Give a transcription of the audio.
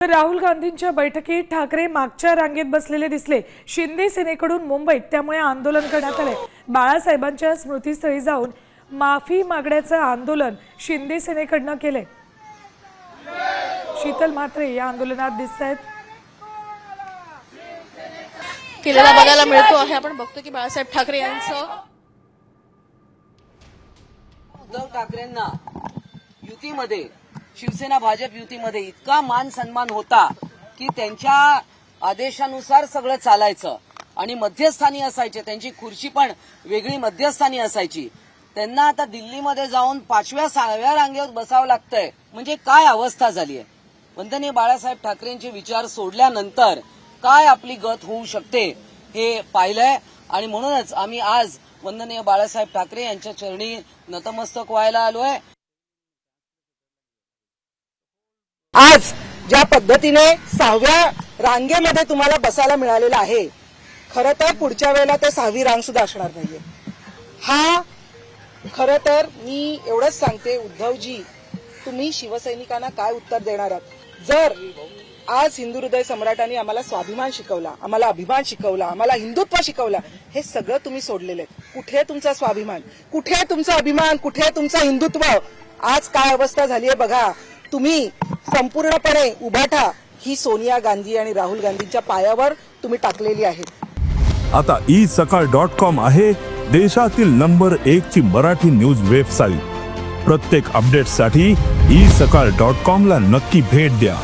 राहुल गांधींच्या बैठकीत ठाकरे मागच्या रांगेत बसलेले दिसले. शिंदे सेनेकडून मुंबईत त्यामुळे आंदोलन करण्यात आले. बाळासाहेबांच्या स्मृतीस्थळी जाऊन माफी मागण्याचं आंदोलन शिंदे सेनेकडनं केले. शीतल म्हात्रे या आंदोलनात दिसत आहेत केलेला बघायला मिळतो आहे. आपण बघतो की बाळासाहेब ठाकरे यांचं उद्धव ठाकरेंना युतीमध्ये शिवसेना भाजप युतीमध्ये इतका मान सन्मान होता की त्यांच्या आदेशानुसार सगळं चालायचं. आणि मध्यस्थानी असायचे त्यांची खुर्ची पण वेगळी मध्यस्थानी असायची. त्यांना आता दिल्लीमध्ये जाऊन पाचव्या सहाव्या रांगेवर बसावं लागतंय. म्हणजे काय अवस्था झाली आहे? वंदनीय बाळासाहेब ठाकरेंचे विचार सोडल्यानंतर काय आपली गत होऊ शकते हे पाहिलंय. आणि म्हणूनच आम्ही आज वंदनीय बाळासाहेब ठाकरे यांच्या चरणी नतमस्तक व्हायला आलोय. आज ज्या पद्धतीने सहाव्या रांगेमध्ये तुम्हाला बसायला मिळालेलं आहे खरं तर पुढच्या वेळेला ते सहावी रांग सुद्धा असणार नाहीये. हा खरं तर मी एवढंच सांगते उद्धवजी तुम्ही शिवसैनिकांना काय उत्तर देणार आहात? जर आज हिंदू हृदय सम्राटांनी आम्हाला स्वाभिमान शिकवला आम्हाला अभिमान शिकवला आम्हाला हिंदुत्व शिकवला हे सगळं तुम्ही सोडलेलं आहे कुठे आहे तुमचा स्वाभिमान? कुठे आहे तुमचा अभिमान? कुठे आहे तुमचं हिंदुत्व? आज काय अवस्था झाली आहे बघा. तुम्ही संपूर्णपणे उभाठा ही सोनिया गांधी आणि राहुल गांधींच्या पायावर तुम्ही टाकलेली आहे. आता ई सकाळ डॉट कॉम आहे देशातील नंबर एक ची मराठी न्यूज वेबसाईट. प्रत्येक अपडेटसाठी ई सकाळ डॉट कॉम ला नक्की भेट द्या.